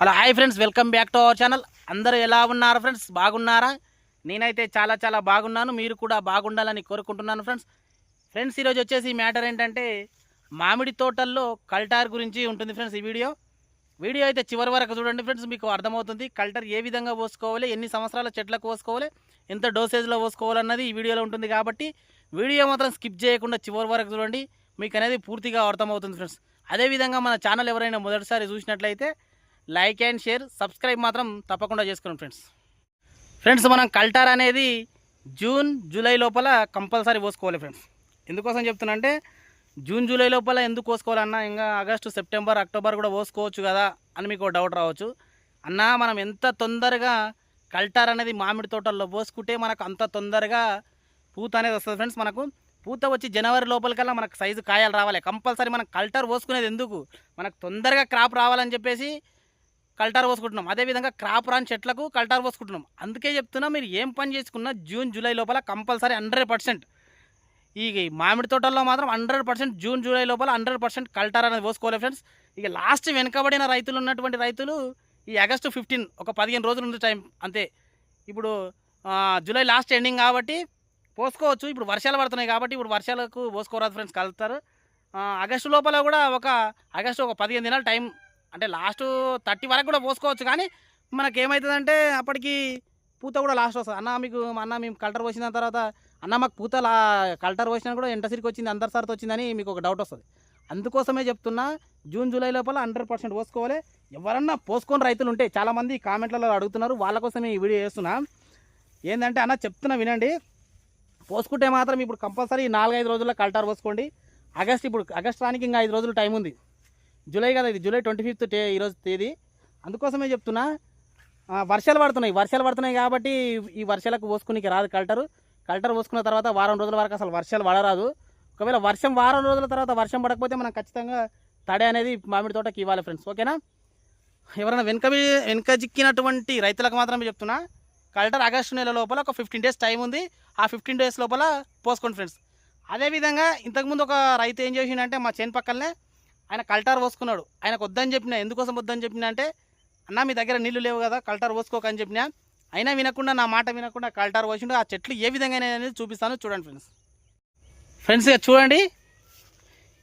Hello hi friends welcome back to our channel. అందరూ ఎలా ఉన్నారు ఫ్రెండ్స్? బాగున్నారా? నేనైతే చాలా చాలా బాగున్నాను. మీరు కూడా బాగుండాలని కోరుకుంటున్నాను ఫ్రెండ్స్. ఫ్రెండ్స్ ఈరోజు వచ్చేసి మ్యాటర్ ఏంటంటే మామిడి తోటల్లో కల్టార్ గురించి ఉంటుంది ఫ్రెండ్స్ ఈ వీడియో. వీడియో అయితే చివరి వరకు చూడండి ఫ్రెండ్స్ మీకు అర్థమవుతుంది కల్టర్ ఏ విధంగా పోసుకోవాలి ఎన్ని సంవత్సరాల చెట్లకు పోసుకోవాలి ఎంత డోసేజ్లో పోసుకోవాలన్నది ఈ వీడియోలో ఉంటుంది కాబట్టి వీడియో మాత్రం స్కిప్ చేయకుండా చివరి వరకు చూడండి. మీకు అనేది పూర్తిగా అర్థమవుతుంది ఫ్రెండ్స్. అదేవిధంగా మన ఛానల్ ఎవరైనా మొదటిసారి చూసినట్లయితే లైక్ అండ్ షేర్ సబ్స్క్రైబ్ మాత్రం తప్పకుండా చేసుకోండి ఫ్రెండ్స్. ఫ్రెండ్స్ మనం కల్టార్ అనేది జూన్ జూలై లోపల కంపల్సరీ పోసుకోవాలి ఫ్రెండ్స్. ఎందుకోసం చెప్తున్నా అంటే జూన్ జూలై లోపల ఎందుకు పోసుకోవాలన్నా ఇంకా ఆగస్టు సెప్టెంబర్ అక్టోబర్ కూడా పోసుకోవచ్చు కదా అని మీకు ఒక డౌట్ రావచ్చు. అన్నా మనం ఎంత తొందరగా కల్టార్ అనేది మామిడి తోటల్లో పోసుకుంటే మనకు అంత తొందరగా పూత అనేది వస్తుంది ఫ్రెండ్స్ మనకు. పూత వచ్చి జనవరి లోపలికల్లా మనకు సైజు కాయలు రావాలి. కంపల్సరీ మనం కల్టర్ పోసుకునేది ఎందుకు? మనకు తొందరగా క్రాప్ రావాలని చెప్పేసి కల్టార్ పోసుకుంటున్నాం. అదేవిధంగా క్రాప్ రాని చెట్లకు కల్టార్ పోసుకుంటున్నాం. అందుకే చెప్తున్నా మీరు ఏం పని చేసుకున్నా జూన్ జూలై లోపల కంపల్సరీ హండ్రెడ్ పర్సెంట్. ఈ మామిడి తోటల్లో మాత్రం హండ్రెడ్ పర్సెంట్ జూన్ జూలై లోపల హండ్రెడ్ పర్సెంట్ కల్టార్ అనేది పోసుకోవాలి ఫ్రెండ్స్ ఇక లాస్ట్ వెనుకబడిన రైతులు ఉన్నటువంటి రైతులు ఈ ఆగస్టు ఫిఫ్టీన్ ఒక పదిహేను రోజులు ఉంది టైం అంతే. ఇప్పుడు జూలై లాస్ట్ ఎండింగ్ కాబట్టి పోసుకోవచ్చు. ఇప్పుడు వర్షాలు పడుతున్నాయి కాబట్టి ఇప్పుడు వర్షాలకు పోసుకోరాదు ఫ్రెండ్స్ కలుస్తారు. ఆగస్టు లోపల కూడా ఒక ఆగస్టు ఒక పదిహేను దినాలు టైం అంటే లాస్ట్ థర్టీ వరకు కూడా పోసుకోవచ్చు కానీ మనకి ఏమవుతుందంటే అప్పటికి పూత కూడా లాస్ట్ వస్తుంది. అన్న మీకు అన్న మేము కల్టర్ పోసిన తర్వాత అన్న మాకు పూత కల్టర్ పోసినా కూడా ఎంటసరికి వచ్చింది అందరి సార్తో వచ్చిందని మీకు ఒక డౌట్ వస్తుంది. అందుకోసమే చెప్తున్నా జూన్ జూలై లోపల హండ్రెడ్ పర్సెంట్ పోసుకోవాలి. ఎవరన్నా పోసుకొని రైతులు ఉంటే చాలామంది కామెంట్లలో అడుగుతున్నారు వాళ్ళ కోసమే ఈ వీడియో చేస్తున్నా. ఏంటంటే అన్న చెప్తున్నా వినండి. పోసుకుంటే మాత్రం ఇప్పుడు కంపల్సరీ నాలుగైదు రోజుల్లో కల్టార్ పోసుకోండి. ఆగస్ట్ ఇప్పుడు ఆగస్ట్ రానికి ఇంకా ఐదు రోజులు టైం ఉంది. జూలై కదా ఇది జూలై ట్వంటీ ఫిఫ్త్ టే ఈరోజు తేదీ. అందుకోసమే చెప్తున్నా వర్షాలు పడుతున్నాయి వర్షాలు పడుతున్నాయి కాబట్టి ఈ వర్షాలకు పోసుకునికి రాదు కల్టరు. కల్టర్ పోసుకున్న తర్వాత వారం రోజుల వరకు అసలు వర్షాలు పడరాదు. ఒకవేళ వర్షం వారం రోజుల తర్వాత వర్షం పడకపోతే మనం ఖచ్చితంగా తడి అనేది మామిడి తోటకి ఇవ్వాలి ఫ్రెండ్స్ ఓకేనా? ఎవరైనా వెనక వెనక చిక్కినటువంటి రైతులకు మాత్రమే చెప్తున్నా కల్టర్ ఆగస్టు నెల లోపల ఒక ఫిఫ్టీన్ డేస్ టైం ఉంది ఆ ఫిఫ్టీన్ డేస్ లోపల పోసుకోండి ఫ్రెండ్స్. అదేవిధంగా ఇంతకుముందు ఒక రైతు ఏం చేసిండంటే మా చేను పక్కనే ఆయన కల్టార్ పోసుకున్నాడు. ఆయనకు వద్దని చెప్పిన ఎందుకోసం వద్దని చెప్పిన అంటే అన్న మీ దగ్గర నీళ్ళు లేవు కదా కల్టార్ పోసుకోకని చెప్పిన. అయినా వినకుండా నా మాట వినకుండా కల్టార్ పోసిండు. ఆ చెట్లు ఏ విధంగా అనేది చూపిస్తాను చూడండి ఫ్రెండ్స్. ఫ్రెండ్స్ చూడండి.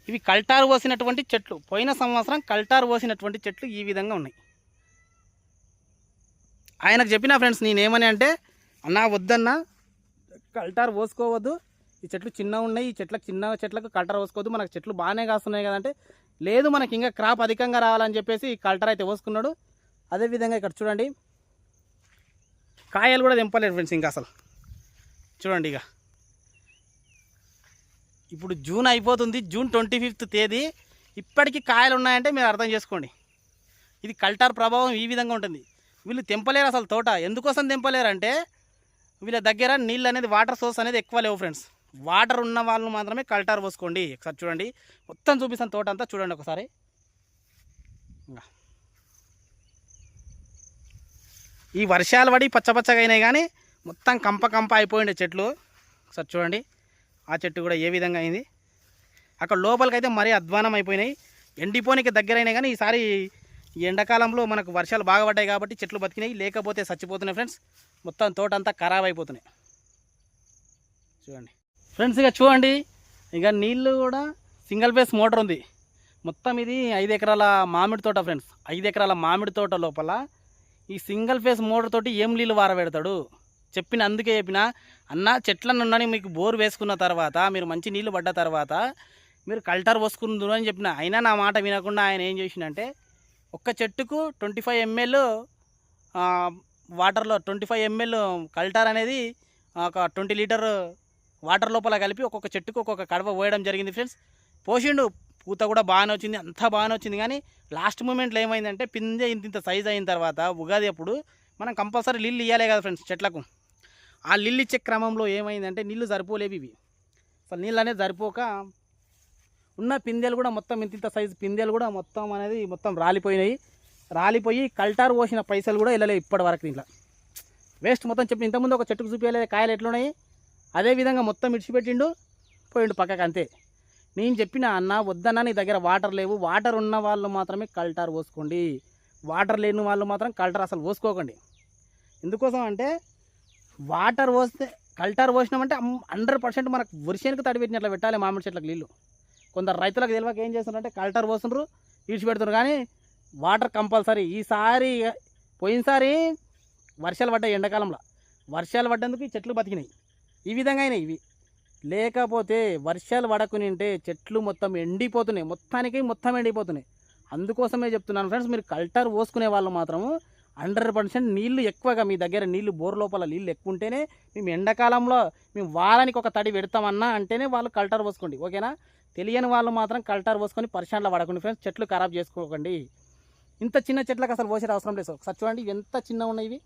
ఇవి కల్టార్ పోసినటువంటి చెట్లు. పోయిన సంవత్సరం కల్టార్ పోసినటువంటి చెట్లు ఈ విధంగా ఉన్నాయి. ఆయనకు చెప్పిన ఫ్రెండ్స్ నేనేమని అంటే అన్నా వద్దన్నా కల్టార్ పోసుకోవద్దు. ఈ చెట్లు చిన్నగా ఉన్నాయి. ఈ చెట్లకు చిన్న చెట్లకు కల్టార్ పోసుకోవద్దు. మనకు చెట్లు బాగానే కాస్తున్నాయి కదంటే లేదు మనకి ఇంకా క్రాప్ అధికంగా రావాలని చెప్పేసి కల్టర్ అయితే పోసుకున్నాడు. అదేవిధంగా ఇక్కడ చూడండి. కాయలు కూడా తెంపలేదు ఫ్రెండ్స్ ఇంకా అసలు. చూడండి ఇక. ఇప్పుడు జూన్ అయిపోతుంది జూన్ ట్వంటీ ఫిఫ్త్ తేదీ. ఇప్పటికీ కాయలు ఉన్నాయంటే మీరు అర్థం చేసుకోండి. ఇది కల్టార్ ప్రభావం ఈ విధంగా ఉంటుంది. వీళ్ళు తెంపలేరు అసలు తోట. ఎందుకోసం తెంపలేరు అంటే వీళ్ళ దగ్గర నీళ్ళు అనేది వాటర్ సోర్స్ అనేది ఎక్కువ లేవు ఫ్రెండ్స్. వాటర్ ఉన్న వాళ్ళు మాత్రమే కల్టార్ పోసుకోండి. ఒకసారి చూడండి. మొత్తం చూపిస్తాను తోట అంతా చూడండి ఒకసారి. ఈ వర్షాలు పడి పచ్చపచ్చగా అయినాయి కానీ మొత్తం కంప కంప అయిపోయిండే చెట్లు. ఒకసారి చూడండి. ఆ చెట్టు కూడా ఏ విధంగా అయింది. అక్కడ లోపలికైతే మరీ అధ్వానం అయిపోయినాయి. ఎండిపోనికి దగ్గరైనాయి కానీ ఈసారి ఈ ఎండాకాలంలో మనకు వర్షాలు బాగా పడ్డాయి కాబట్టి చెట్లు బతికినాయి. లేకపోతే చచ్చిపోతున్నాయి ఫ్రెండ్స్. మొత్తం తోట అంతా ఖరాబ్ అయిపోతున్నాయి. చూడండి. ఫ్రెండ్స్ ఇక చూడండి. ఇక నీళ్ళు కూడా సింగిల్ ఫేస్ మోటార్ ఉంది. మొత్తం ఇది ఐదు ఎకరాల మామిడి తోట ఫ్రెండ్స్. ఐదు ఎకరాల మామిడి తోట లోపల ఈ సింగిల్ ఫేస్ మోటార్ తోటి ఏం నీళ్ళు వారబెడతాడు? చెప్పిన అందుకే చెప్పిన అన్న చెట్లను ఉండని మీకు బోర్ వేసుకున్న తర్వాత మీరు మంచి నీళ్ళు పడ్డ తర్వాత మీరు కల్టర్ పోసుకుందరు అని చెప్పిన. అయినా నా మాట వినకుండా ఆయన ఏం చేసిండంటే ఒక్క చెట్టుకు ట్వంటీ ఫైవ్ ఎంఎల్ వాటర్లో ట్వంటీ ఫైవ్ ఎంఎల్ కల్టర్ అనేది ఒక ట్వంటీ లీటర్ వాటర్ లోపల కలిపి ఒక్కొక్క చెట్టుకు ఒక్కొక్క కడవ పోయడం జరిగింది ఫ్రెండ్స్ పోసిండు పూత కూడా బాగానే వచ్చింది అంతా బాగానే వచ్చింది. కానీ లాస్ట్ మూమెంట్లో ఏమైందంటే పిందె ఇంత ఇంత సైజ్ అయిన తర్వాత ఉగాది అప్పుడు మనం కంపల్సరీ నీళ్ళు ఇవ్వాలి కదా ఫ్రెండ్స్ చెట్లకు. ఆ నీళ్ళు ఇచ్చే క్రమంలో ఏమైందంటే నీళ్ళు సరిపోలేవి ఇవి. అసలు నీళ్ళు అనేది సరిపోక ఉన్న పిందెలు కూడా మొత్తం ఇంత ఇంత సైజు పిందెలు కూడా మొత్తం అనేది మొత్తం రాలిపోయినాయి. రాలిపోయి కల్టార్ పోసిన పైసలు కూడా వెళ్ళలేదు ఇప్పటి వరకు దీంట్లో. వేస్ట్ మొత్తం చెప్పి ఇంతకుముందు ఒక చెట్టుకు చూపించలేదు కాయలు ఎట్లున్నాయి? అదే విధంగా మొత్తం ఇడిచిపెట్టిండు పోయిండు పక్కకు అంతే. నేను చెప్పిన అన్న వద్దన్నా నీ దగ్గర వాటర్ లేవు. వాటర్ ఉన్న వాళ్ళు మాత్రమే కల్టార్ పోసుకోండి. వాటర్ లేని వాళ్ళు మాత్రం కల్టర్ అసలు పోసుకోకండి. ఎందుకోసం అంటే వాటర్ పోస్తే కల్టర్ పోసినామంటే హండ్రెడ్ పర్సెంట్ మనకు వర్షానికి తడి పెట్టినట్లు పెట్టాలి మామిడి చెట్లకు నీళ్ళు కొందరు రైతులకు తెలియక ఏం చేస్తున్నారంటే కల్టర్ పోస్తుండ్రు ఈడ్చిపెడుతున్నారు కానీ వాటర్ కంపల్సరీ. ఈసారి పోయినసారి వర్షాలు పడ్డాయి ఎండాకాలంలో. వర్షాలు పడ్డందుకు ఈ చెట్లు బతికినాయి. ఈ విధంగా ఇవి. లేకపోతే వర్షాలు పడకుని ఉంటే చెట్లు మొత్తం ఎండిపోతున్నాయి. మొత్తానికి మొత్తం ఎండిపోతున్నాయి. అందుకోసమే చెప్తున్నాను ఫ్రెండ్స్ మీరు కల్టర్ పోసుకునే వాళ్ళు మాత్రము హండ్రెడ్ పర్సెంట్ నీళ్ళు ఎక్కువగా మీ దగ్గర నీళ్ళు బోర్ లోపల నీళ్ళు ఎక్కువ ఉంటేనే మేము ఎండాకాలంలో మేము వారానికి ఒక తడి పెడతామన్నా అంటేనే వాళ్ళు కల్టర్ పోసుకోండి. ఓకేనా? తెలియని వాళ్ళు మాత్రం కల్టర్ పోసుకొని పరిశాన్లో పడకండి ఫ్రెండ్స్ చెట్లు ఖరాబ్ చేసుకోకండి. ఇంత చిన్న చెట్లకు అసలు పోసే అవసరం లేదు ఒకసారి చూడండి ఎంత చిన్న ఉన్నాయి ఇవి.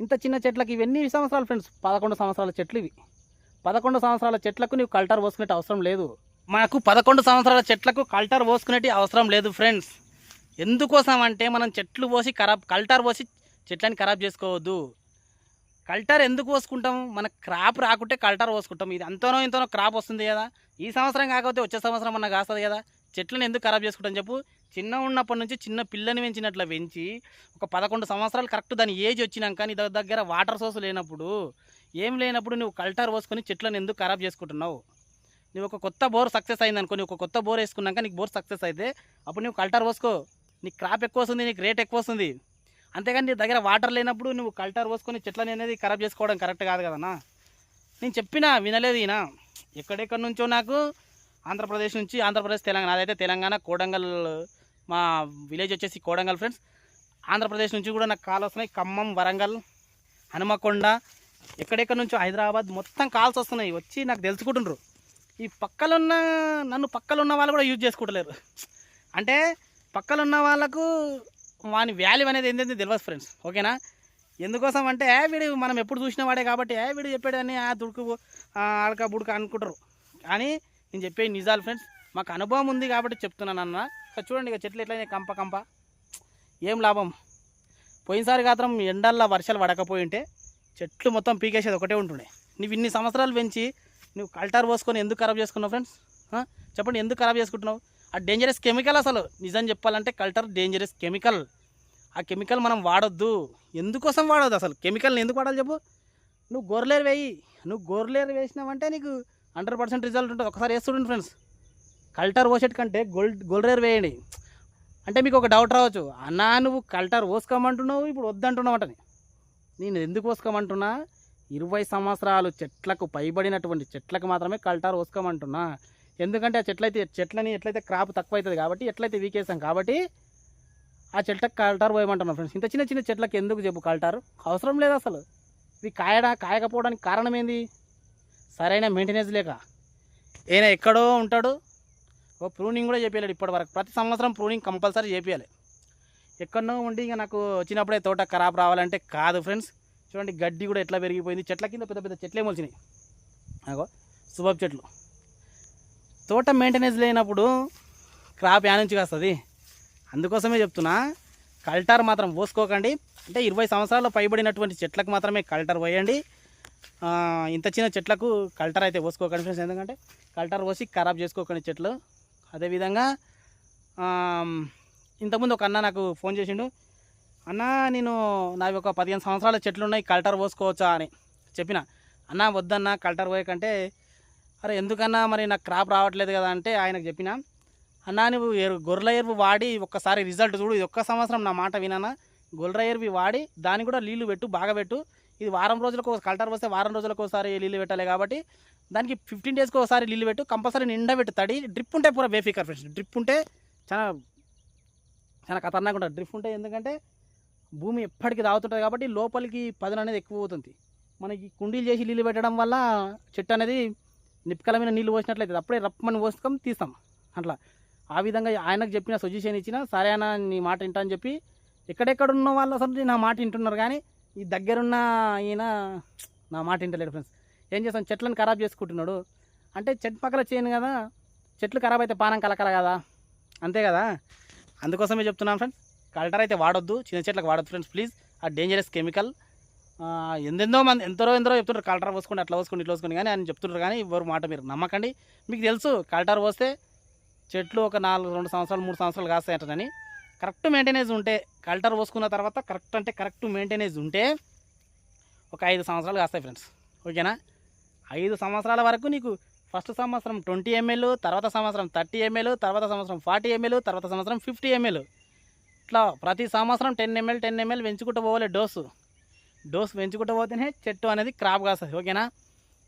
ఇంత చిన్న చెట్లకి ఇవన్నీ సంవత్సరాలు ఫ్రెండ్స్ పదకొండు సంవత్సరాల చెట్లు ఇవి. పదకొండు సంవత్సరాల చెట్లకు నీవు కల్టర్ పోసుకునే అవసరం లేదు. మనకు పదకొండు సంవత్సరాల చెట్లకు కల్టర్ పోసుకునే అవసరం లేదు ఫ్రెండ్స్ ఎందుకోసం అంటే మనం చెట్లు పోసి ఖరాబ్ కల్టర్ పోసి చెట్లని ఖరాబ్ చేసుకోవద్దు. కల్టర్ ఎందుకు పోసుకుంటాం? మన క్రాప్ రాకుంటే కల్టర్ పోసుకుంటాం. ఇది అంతనో ఇంతనో క్రాప్ వస్తుంది కదా. ఈ సంవత్సరం కాకపోతే వచ్చే సంవత్సరం అన్న కాస్తుంది కదా. చెట్లను ఎందుకు ఖరాబ్ చేసుకుంటాం చెప్పు. చిన్న ఉన్నప్పటి నుంచి చిన్న పిల్లని పెంచినట్లు పెంచి ఒక పదకొండు సంవత్సరాలు కరెక్ట్ దాని ఏజ్ వచ్చినాక నీ దగ్గర వాటర్ సోర్స్ లేనప్పుడు ఏం లేనప్పుడు నువ్వు కల్టర్ పోసుకొని చెట్లను ఎందుకు ఖరాబ్ చేసుకుంటున్నావు? నువ్వు ఒక కొత్త బోర్ సక్సెస్ అయింది అనుకో నువ్వు ఒక కొత్త బోర్ వేసుకున్నాక నీకు బోర్ సక్సెస్ అయితే అప్పుడు నువ్వు కల్టర్ పోసుకో. నీకు క్రాప్ ఎక్కువ వస్తుంది నీకు రేట్ ఎక్కువ వస్తుంది. అంతేగాని నీ దగ్గర వాటర్ లేనప్పుడు నువ్వు కల్టర్ పోసుకొని చెట్లని అనేది ఖరాబ్ చేసుకోవడం కరెక్ట్ కాదు కదన్నా. నేను చెప్పినా వినలేదు ఈయన. ఎక్కడెక్కడి నుంచో నాకు ఆంధ్రప్రదేశ్ నుంచి ఆంధ్రప్రదేశ్ తెలంగాణ. అదైతే తెలంగాణ కోడంగల్ మా విలేజ్ వచ్చేసి కోడంగల్ ఫ్రెండ్స్. ఆంధ్రప్రదేశ్ నుంచి కూడా నాకు కాల్ వస్తున్నాయి. ఖమ్మం వరంగల్ హనుమకొండ. ఎక్కడెక్కడి నుంచో హైదరాబాద్ మొత్తం కాల్స్ వస్తున్నాయి. వచ్చి నాకు తెలుసుకుంటుండ్రు. ఈ పక్కలున్న నన్ను పక్కలున్న వాళ్ళు కూడా యూజ్ చేసుకుంటలేరు. అంటే పక్కలున్న వాళ్ళకు వాని వాల్యూ అనేది ఏంటంటే తెలియదు ఫ్రెండ్స్. ఓకేనా? ఎందుకోసం అంటే ఏ వీడు మనం ఎప్పుడు చూసిన వాడే కాబట్టి ఏ వీడు చెప్పాడని ఆ దుడుకు ఆడక బుడక అనుకుంటారు. కానీ నేను చెప్పే నిజాలు ఫ్రెండ్స్. మాకు అనుభవం ఉంది కాబట్టి చెప్తున్నాను అన్న. చూడండి ఇక చెట్లు ఎట్లయినా కంప కంప. ఏం లాభం? పోయినసారి మాత్రం ఎండల్లో వర్షాలు పడకపోయి ఉంటే చెట్లు మొత్తం పీకేసేది ఒకటే ఉంటుండే. నువ్వు ఇన్ని సంవత్సరాలు పెంచి నువ్వు కల్టర్ పోసుకొని ఎందుకు ఖరాబ్ చేసుకున్నావు ఫ్రెండ్స్? చెప్పండి ఎందుకు ఖరాబ్ చేసుకుంటున్నావు? ఆ డేంజరస్ కెమికల్ అసలు. నిజం చెప్పాలంటే కల్టర్ డేంజరస్ కెమికల్ ఆ కెమికల్ మనం వాడొద్దు. ఎందుకోసం వాడొద్దు అసలు? కెమికల్ని ఎందుకు వాడాలి చెప్పు? నువ్వు గొర్రెలేరు వేయి. నువ్వు గొర్రెలేరు వేసినావంటే నీకు హండ్రెడ్ పర్సెంట్ రిజల్ట్ ఉంటుంది. ఒకసారి వేస్తుండండి ఫ్రెండ్స్. కల్టర్ పోసేటి కంటే గోల్డ్ గొర్రెరు వేయండి. అంటే మీకు ఒక డౌట్ రావచ్చు. అన్నా నువ్వు కల్టర్ పోసుకోమంటున్నావు ఇప్పుడు వద్దంటున్నావు అంటని నేను ఎందుకు పోసుకోమంటున్నా ఇరవై సంవత్సరాలు చెట్లకు పైబడినటువంటి చెట్లకు మాత్రమే కల్టార్ పోసుకోమంటున్నా ఎందుకంటే ఆ చెట్లయితే చెట్లని ఎట్లయితే క్రాప్ తక్కువ అవుతుంది కాబట్టి ఎట్లయితే వీకేసాం కాబట్టి ఆ చెట్లకు కల్టార్ పోయమంటున్నాం ఫ్రెండ్స్. ఇంత చిన్న చిన్న చెట్లకు ఎందుకు చెప్పు కల్టారు? అవసరం లేదు అసలు. ఇవి కాయడా కాయకపోవడానికి కారణం ఏంది? సరైన మెయింటెనెన్స్ లేక. ఈయన ఎక్కడో ఉంటాడు. ఓ ప్రూనింగ్ కూడా చేపించాడు ఇప్పటి వరకు ప్రతి సంవత్సరం ప్రూనింగ్ కంపల్సరీ చేపించాలి ఎక్కడో ఉండి ఇంకా నాకు వచ్చినప్పుడే తోట ఖరాబ్ రావాలంటే కాదు ఫ్రెండ్స్ చూడండి గడ్డి కూడా ఎట్లా పెరిగిపోయింది. చెట్ల కింద పెద్ద పెద్ద చెట్లే మొలిచినాయి. అగో సుబాబ్ చెట్లు. తోట మెయింటెనెన్స్ లేనప్పుడు క్రాప్ యా నుంచి వస్తుంది అందుకోసమే చెప్తున్నా కల్టర్ మాత్రం పోసుకోకండి. అంటే ఇరవై సంవత్సరాలు పైబడినటువంటి చెట్లకు మాత్రమే కల్టర్ పోయండి. ఇంత చిన్న చెట్లకు కల్టర్ అయితే పోసుకోకండి ఫ్రెండ్స్. ఎందుకంటే కల్టర్ పోసి ఖరాబ్ చేసుకోకండి చెట్లు. అదేవిధంగా ఇంతకుముందు ఒక అన్న నాకు ఫోన్ చేసిండు. అన్న నేను నావి ఒక పదిహేను సంవత్సరాల చెట్లు ఉన్నాయి కల్టర్ పోసుకోవచ్చా? అని చెప్పిన. అన్న వద్దన్న కల్టర్ పోయకంటే అరే ఎందుకన్నా మరి నాకు క్రాప్ రావట్లేదు కదా? అంటే ఆయనకు చెప్పిన. అన్న నువ్వు ఎరు గొర్రెల ఎరువు వాడి ఒక్కసారి రిజల్ట్ చూడు. ఇది ఒక్క సంవత్సరం నా మాట వినన్నా గొర్రెల ఎరువు వాడి దాన్ని కూడా నీళ్ళు పెట్టు బాగా పెట్టు. ఇది వారం రోజులకు ఒక- కల్టర్ వస్తే వారం రోజులకు ఒకసారి నీళ్ళు పెట్టాలి కాబట్టి దానికి ఫిఫ్టీన్ డేస్కి ఒకసారి నీళ్ళు పెట్టు కంపల్సరీ నిండా పెట్టు. తడి డ్రిప్ ఉంటే పూర బేఫికర్ ఫ్రెండ్స్ డ్రిప్ ఉంటే చాలా చాలా ఖతర్నాక్ ఉంటుంది. డ్రిప్ ఉంటే ఎందుకంటే భూమి ఎప్పటికీ తాగుతుంటుంది కాబట్టి లోపలికి పదన అనేది ఎక్కువ అవుతుంది మనకి కుండీలు చేసి నీళ్ళు పెట్టడం వల్ల చెట్టు అనేది నిప్పుకల మీద నీళ్ళు పోసినట్లయితే అప్పుడే రప్పమని పోసుకొని తీస్తాం. అట్లా. ఆ విధంగా ఆయనకు చెప్పిన సజెషన్ ఇచ్చిన సరే అన్న నీ మాట వింటా అని చెప్పి ఎక్కడెక్కడ ఉన్న వాళ్ళు అసలు నా మాట వింటున్నారు కానీ ఈ దగ్గరున్న ఈయన నా మాట వింటలేడు ఫ్రెండ్స్ ఏం చేస్తాం? చెట్లను ఖరాబ్ చేసుకుంటున్నాడు. అంటే చెట్టు పక్కల చేయను కదా. చెట్లు ఖరాబ్ అయితే పానం కలకల కదా. అంతే కదా? అందుకోసమే చెప్తున్నాను ఫ్రెండ్స్ కల్టర్ అయితే వాడొద్దు. చిన్న చెట్లకు వాడొద్దు ఫ్రెండ్స్ ప్లీజ్ ఆ డేంజరస్ కెమికల్ ఎందెందో మంది ఎంతరో ఎందరో చెప్తుంటారు. కల్టర్ పోసుకోండి అట్లా పోసుకోండి ఇట్లా పోసుకోండి కానీ ఆయన చెప్తుంటారు కానీ ఎవరు మాట మీరు నమ్మకండి. మీకు తెలుసు కల్టర్ పోస్తే చెట్లు ఒక నాలుగు రెండు సంవత్సరాలు మూడు సంవత్సరాలు కాస్తాయంటని కరెక్ట్ మెయింటెనెన్స్ ఉంటే కల్టర్ పోసుకున్న తర్వాత కరెక్ట్ అంటే కరెక్ట్ మెయింటెనెన్స్ ఉంటే ఒక ఐదు సంవత్సరాలు కాస్తాయి ఫ్రెండ్స్ ఓకేనా? ఐదు సంవత్సరాల వరకు నీకు ఫస్ట్ సంవత్సరం ట్వంటీ ఎంఎల్ తర్వాత సంవత్సరం థర్టీ ఎంఎల్ తర్వాత సంవత్సరం ఫార్టీ ఎంఎల్ తర్వాత సంవత్సరం ఫిఫ్టీ ఎంఎల్ ఇట్లా ప్రతి సంవత్సరం టెన్ ఎంఎల్ టెన్ ఎంఎల్ పెంచుకుంటూ పోవాలి డోసు డోస్ పెంచుకుంటూ పోతేనే చెట్టు అనేది క్రాప్ కాస్తుంది ఓకేనా?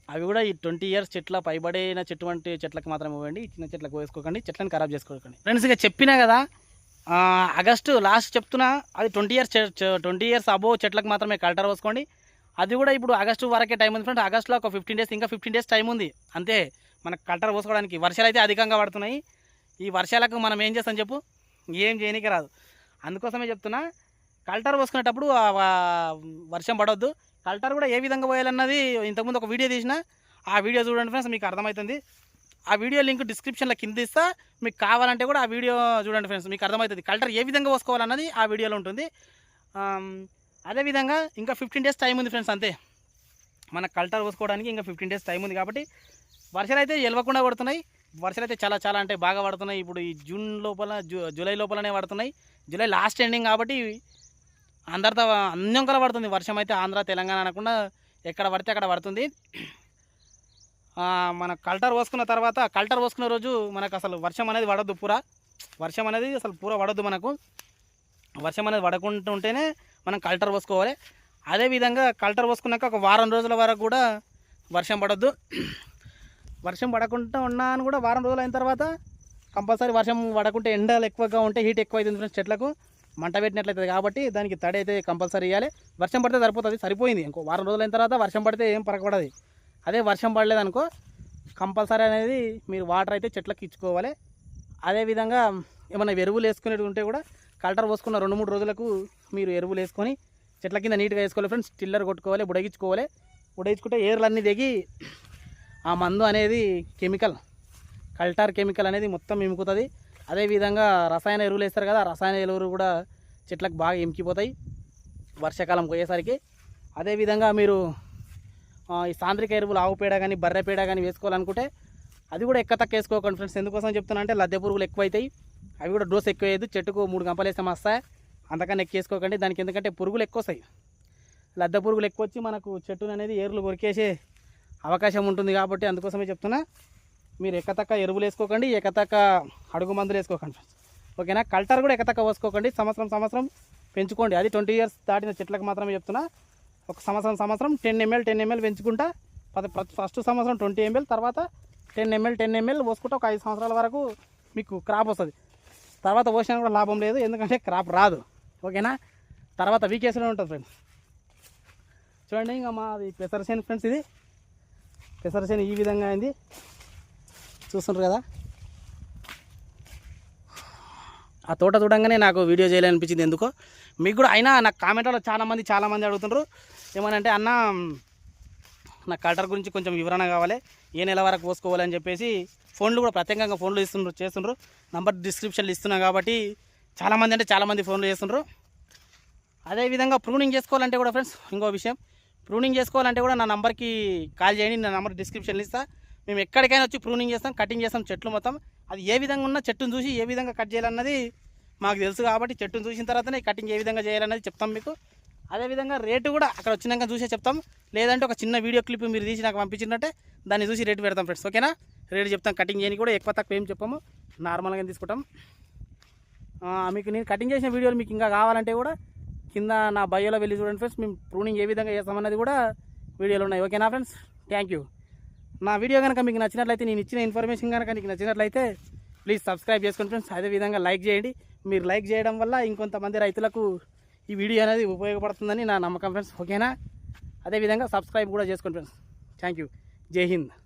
అవి కూడా ఈ ట్వంటీ ఇయర్స్ చెట్ల పైబడిన చెట్టు వంటి చెట్లకు మాత్రమే పోయండి చిన్న చెట్లకు వేసుకోకండి చెట్లను ఖరాబ్ చేసుకోకండి. ఫ్రెండ్స్ ఇక చెప్పినా కదా ఆగస్టు లాస్ట్ చెప్తున్నా అది twenty years twenty years above చెట్లకు మాత్రమే కల్టర్ పోసుకోండి. అది కూడా ఇప్పుడు ఆగస్టు వరకే టైం ఉంది ఫ్రెండ్స్. ఆగస్టులో ఒక ఫిఫ్టీన్ డేస్ ఇంకా ఫిఫ్టీన్ డేస్ టైం ఉంది. అంతే మనకు కల్టర్ పోసుకోవడానికి వర్షాలు అయితే అధికంగా పడుతున్నాయి. ఈ వర్షాలకు మనం ఏం చేస్తాం చెప్పు? ఏం చేయనీకి రాదు. అందుకోసమే చెప్తున్నా కల్టర్ పోసుకునేటప్పుడు వర్షం పడవద్దు కల్టర్ కూడా ఏ విధంగా పోయాలన్నది ఇంతకుముందు ఒక వీడియో తీసిన. ఆ వీడియో చూడండి ఫ్రెండ్స్ మీకు అర్థమవుతుంది. ఆ వీడియో లింక్ డిస్క్రిప్షన్లో కింద ఇస్తా. మీకు కావాలంటే కూడా ఆ వీడియో చూడండి ఫ్రెండ్స్ మీకు అర్థమవుతుంది. కల్టర్ ఏ విధంగా పోసుకోవాలన్నది ఆ వీడియోలో ఉంటుంది. అదేవిధంగా ఇంకా ఫిఫ్టీన్ డేస్ టైం ఉంది ఫ్రెండ్స్ అంతే. మన కల్టర్ పోసుకోవడానికి ఇంకా ఫిఫ్టీన్ డేస్ టైం ఉంది కాబట్టి వర్షాలు అయితే ఎలవకుండా పడుతున్నాయి. వర్షాలు అయితే చాలా చాలా అంటే బాగా పడుతున్నాయి. ఇప్పుడు ఈ జూన్ లోపల జూ జూలై లోపలనే పడుతున్నాయి. జూలై లాస్ట్ ఎండింగ్ కాబట్టి అందరితో అన్యంకల పడుతుంది. వర్షం అయితే ఆంధ్ర తెలంగాణ అనకుండా ఎక్కడ పడితే అక్కడ పడుతుంది. మన కల్టర్ పోసుకున్న తర్వాత కల్టర్ పోసుకున్న రోజు మనకు అసలు వర్షం అనేది పడద్దు పూరా. వర్షం అనేది అసలు పూర పడద్దు మనకు. వర్షం అనేది పడకుండా ఉంటేనే మనం కల్టర్ పోసుకోవాలి. అదేవిధంగా కల్టర్ పోసుకున్నాక ఒక వారం రోజుల వరకు కూడా వర్షం పడద్దు. వర్షం పడకుండా ఉన్నా అని కూడా వారం రోజులు అయిన తర్వాత కంపల్సరీ వర్షం పడకుంటే ఎండలు ఎక్కువగా ఉంటే హీట్ ఎక్కువ అవుతుంది ఫ్రెండ్స్ చెట్లకు. మంట పెట్టినట్లయితే కాబట్టి దానికి తడి అయితే కంపల్సరీ ఇవ్వాలి వర్షం పడితే సరిపోతుంది సరిపోయింది. ఇంకో వారం రోజులైన తర్వాత వర్షం పడితే ఏం పడకూడదు అదే వర్షం పడలేదనుకో కంపల్సరీ అనేది మీరు వాటర్ అయితే చెట్లకు ఇచ్చుకోవాలి. అదేవిధంగా ఏమైనా ఎరువులు వేసుకునేవి ఉంటే కూడా కల్టర్ పోసుకున్న రెండు మూడు రోజులకు మీరు ఎరువులు వేసుకొని చెట్ల కింద నీట్గా వేసుకోవాలి ఫ్రెండ్స్. టిల్లర్ కొట్టుకోవాలి బుడగించుకోవాలి. బుడగించుకుంటే ఏర్లు అన్నీ దిగి ఆ మందు అనేది కెమికల్ కల్టార్ కెమికల్ అనేది మొత్తం ఎముకుతుంది అదేవిధంగా రసాయన ఎరువులు వేస్తారు కదా రసాయన ఎరువులు కూడా చెట్లకు బాగా ఇమికిపోతాయి వర్షాకాలం పోయేసరికి. అదేవిధంగా మీరు ఈ సాంద్రిక ఎరువులు ఆవు పేడ కానీ బర్రె పేడ కానీ వేసుకోవాలనుకుంటే అది కూడా ఎక్క తక్కువ వేసుకోకండి ఫ్రెండ్స్. ఎందుకోసం చెప్తున్నా అంటే లద్దె పురుగులు ఎక్కువ అవుతాయి అవి కూడా డోస్ ఎక్కువ వేయదు చెట్టుకు మూడు గంపలు వేస్తే వస్తాయి అంతకన్నా ఎక్కువ వేసుకోకండి దానికి ఎందుకంటే పురుగులు ఎక్కువ వస్తాయి లద్దె పురుగులు ఎక్కువ వచ్చి మనకు చెట్టును అనేది ఏర్లు కొరికేసే అవకాశం ఉంటుంది కాబట్టి అందుకోసమే చెప్తున్నా. మీరు ఎక్కతక్క ఎరువులు వేసుకోకండి. ఎక్కతక్క అడుగు మందులు వేసుకోకండి ఫ్రెండ్స్. ఓకేనా? కల్టర్ కూడా ఎక్కతక్క పోసుకోకండి. సంవత్సరం సంవత్సరం పెంచుకోండి. అది ట్వంటీ ఇయర్స్ దాటిన చెట్లకు మాత్రమే చెప్తున్నా. ఒక సంవత్సరం సంవత్సరం టెన్ ఎంఎల్ టెన్ ఎంఎల్ పెంచుకుంటా. పది ప్రతి ఫస్ట్ సంవత్సరం ట్వంటీ ఎంఎల్ తర్వాత టెన్ ఎంఎల్ టెన్ ఎంఎల్ పోసుకుంటే ఒక ఐదు సంవత్సరాల వరకు మీకు క్రాప్ వస్తుంది. తర్వాత పోసినా కూడా లాభం లేదు ఎందుకంటే క్రాప్ రాదు. ఓకేనా? తర్వాత వీకేసీలో ఉంటుంది ఫ్రెండ్స్. చూడండి ఇంకా మాది పెసరసేను ఫ్రెండ్స్ ఇది. పెసరసేను ఈ విధంగా అయింది. చూస్తుంటారు కదా? ఆ తోట చూడంగానే నాకు వీడియో చేయాలనిపించింది. ఎందుకో? మీకు కూడా అయినా నాకు కామెంట్లో చాలామంది చాలామంది అడుగుతున్నారు అడుగుతుండ్రు. ఏమనంటే అన్న నా కల్టర్ గురించి కొంచెం వివరణ కావాలి. ఏ నెల వరకు పోసుకోవాలని చెప్పేసి ఫోన్లు కూడా ప్రత్యేకంగా ఫోన్లు ఇస్తుండ్రు చేస్తుండ్రు. నంబర్ డిస్క్రిప్షన్లు ఇస్తున్నాం కాబట్టి చాలామంది అంటే చాలామంది ఫోన్లు చేస్తుండ్రు. అదేవిధంగా ప్రూనింగ్ చేసుకోవాలంటే కూడా ఫ్రెండ్స్ ఇంకో విషయం. ప్రూనింగ్ చేసుకోవాలంటే కూడా నా నంబర్కి కాల్ చేయండి నా నంబర్ డిస్క్రిప్షన్లు ఇస్తా. మేము ఎక్కడికైనా వచ్చి ప్రూనింగ్ చేస్తాం కటింగ్ చేస్తాం చెట్లు మొత్తం. అది ఏ విధంగా ఉన్నా చెట్టును చూసి ఏ విధంగా కట్ చేయాలన్నది మాకు తెలుసు కాబట్టి చెట్టును చూసిన తర్వాతనే కటింగ్ ఏ విధంగా చేయాలన్నది చెప్తాం మీకు. అదేవిధంగా రేటు కూడా అక్కడ వచ్చినాక చూసే చెప్తాం. లేదంటే ఒక చిన్న వీడియో క్లిప్ మీరు తీసి నాకు పంపించినట్టే దాన్ని చూసి రేటు పెడతాం ఫ్రెండ్స్. ఓకేనా? రేటు చెప్తాం కటింగ్ చేయని కూడా ఎక్కువ తక్కువ ఏం చెప్పాము. నార్మల్గా తీసుకుంటాం? మీకు నేను కటింగ్ చేసిన వీడియోలు మీకు ఇంకా కావాలంటే కూడా కింద నా బయోలో వెళ్ళి చూడండి ఫ్రెండ్స్. మేము ప్రూనింగ్ ఏ విధంగా చేస్తామన్నది కూడా వీడియోలు ఉన్నాయి. ఓకేనా ఫ్రెండ్స్? Thank you. నా వీడియో కనుక మీకు నచ్చినట్లయితే నేను ఇచ్చిన ఇన్ఫర్మేషన్ కనుక మీకు నచ్చినట్లయితే ప్లీజ్ సబ్స్క్రైబ్ చేసుకోండి ఫ్రెండ్స్ అదేవిధంగా లైక్ చేయండి. మీరు లైక్ చేయడం వల్ల ఇంకొంతమంది రైతులకు ఈ వీడియో అనేది ఉపయోగపడుతుందని నా నమ్మకం ఫ్రెండ్స్ ఓకేనా అదేవిధంగా సబ్స్క్రైబ్ కూడా చేసుకోండి ఫ్రెండ్స్ థ్యాంక్ యూ జై హింద్.